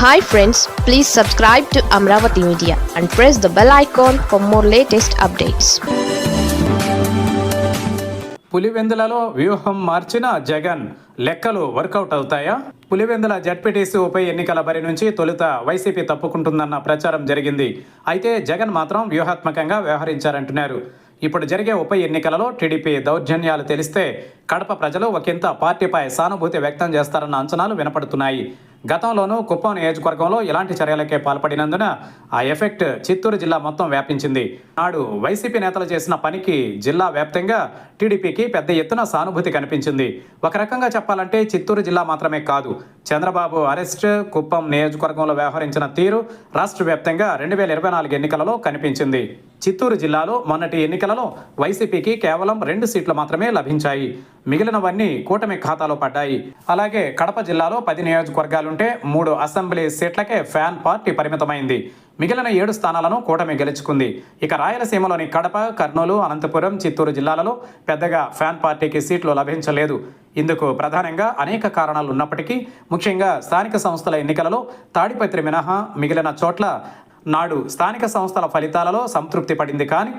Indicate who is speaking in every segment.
Speaker 1: Hi friends please subscribe to Amaravati media and press the bell icon for more latest updates
Speaker 2: పులివెందులలో వ్యూహం మార్చిన జగన్. లెక్కలు work out అవుతాయా? Pulivendula ZPTC ఉప ఎన్నికల బరి నుంచి తొలుత వైసీపీ తప్పుకుంటుందన్న ప్రచారం జరిగింది. అయితే జగన్ మాత్రం వ్యూహాత్మకంగా వ్యవహరించారంటున్నారు. ఇప్పుడు జరిగే ఉప ఎన్నికలలో టీడీపీ దౌర్జన్యాలు తెలిస్తే కడప ప్రజలు ఒకంత పార్టీపై సానుభూతి వ్యక్తం చేస్తారన్న అంచనాలు వినపడుతున్నాయి. గతంలోనూ కుప్పం నియోజకవర్గంలో ఇలాంటి చర్యలకే పాల్పడినందున ఆ ఎఫెక్ట్ చిత్తూరు జిల్లా మొత్తం వ్యాపించింది. నాడు వైసీపీ నేతలు చేసిన పనికి జిల్లా వ్యాప్తంగా టీడీపీకి పెద్ద ఎత్తున సానుభూతి కనిపించింది. ఒక రకంగా చెప్పాలంటే చిత్తూరు జిల్లా మాత్రమే కాదు. చంద్రబాబు అరెస్ట్ కుప్పం నియోజకవర్గంలో వ్యవహరించిన తీరు రాష్ట్ర వ్యాప్తంగా రెండు వేల ఇరవై నాలుగు ఎన్నికలలో కనిపించింది. చిత్తూరు జిల్లాలో మొన్నటి ఎన్నికలలో వైసీపీకి కేవలం రెండు సీట్లు మాత్రమే లభించాయి. మిగిలినవన్నీ కూటమి ఖాతాలో పడ్డాయి. అలాగే కడప జిల్లాలో పది నియోజకవర్గాలుంటే మూడు అసెంబ్లీ సీట్లకే ఫ్యాన్ పార్టీ పరిమితమైంది. మిగిలిన ఏడు స్థానాలను కూటమి గెలుచుకుంది. ఇక రాయలసీమలోని కడప కర్నూలు అనంతపురం చిత్తూరు జిల్లాలలో పెద్దగా ఫ్యాన్ పార్టీకి సీట్లు లభించలేదు. ఇందుకు ప్రధానంగా అనేక కారణాలు ఉన్నప్పటికీ ముఖ్యంగా స్థానిక సంస్థల ఎన్నికలలో తాడిపత్రి మినహా మిగిలిన చోట్ల నాడు స్థానిక సంస్థల ఫలితాలలో సంతృప్తి పడింది కానీ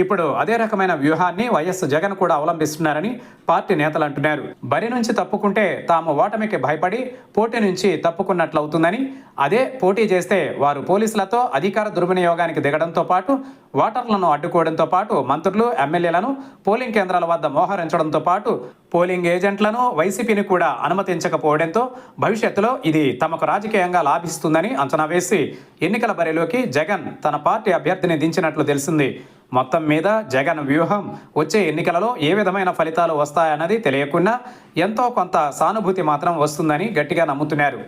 Speaker 2: ఇప్పుడు అదే రకమైన వ్యూహాన్ని వైఎస్ జగన్ కూడా అవలంబిస్తున్నారని పార్టీ నేతలు అంటున్నారు. బరి నుంచి తప్పుకుంటే తాము ఓటమికి భయపడి పోటీ నుంచి తప్పుకున్నట్లవుతుందని అదే పోటీ చేస్తే వారు పోలీసులతో అధికార దుర్వినియోగానికి దిగడంతో పాటు ఓటర్లను అడ్డుకోవడంతో పాటు మంత్రులు ఎమ్మెల్యేలను పోలింగ్ కేంద్రాల వద్ద మోహరించడంతో పాటు పోలింగ్ ఏజెంట్లను వైసీపీని కూడా అనుమతించకపోవడంతో భవిష్యత్తులో ఇది తమకు రాజకీయంగా లాభిస్తుందని అంచనా వేసి ఎన్నికల బరిలోకి జగన్ తన పార్టీ అభ్యర్థిని దించినట్లు తెలిసింది. మొత్తం మీద జగన్ వ్యూహం వచ్చే ఎన్నికలలో ఏ విధమైన ఫలితాలు వస్తాయన్నది తెలియకుండా ఎంతో కొంత సానుభూతి మాత్రం వస్తుందని గట్టిగా నమ్ముతున్నారు.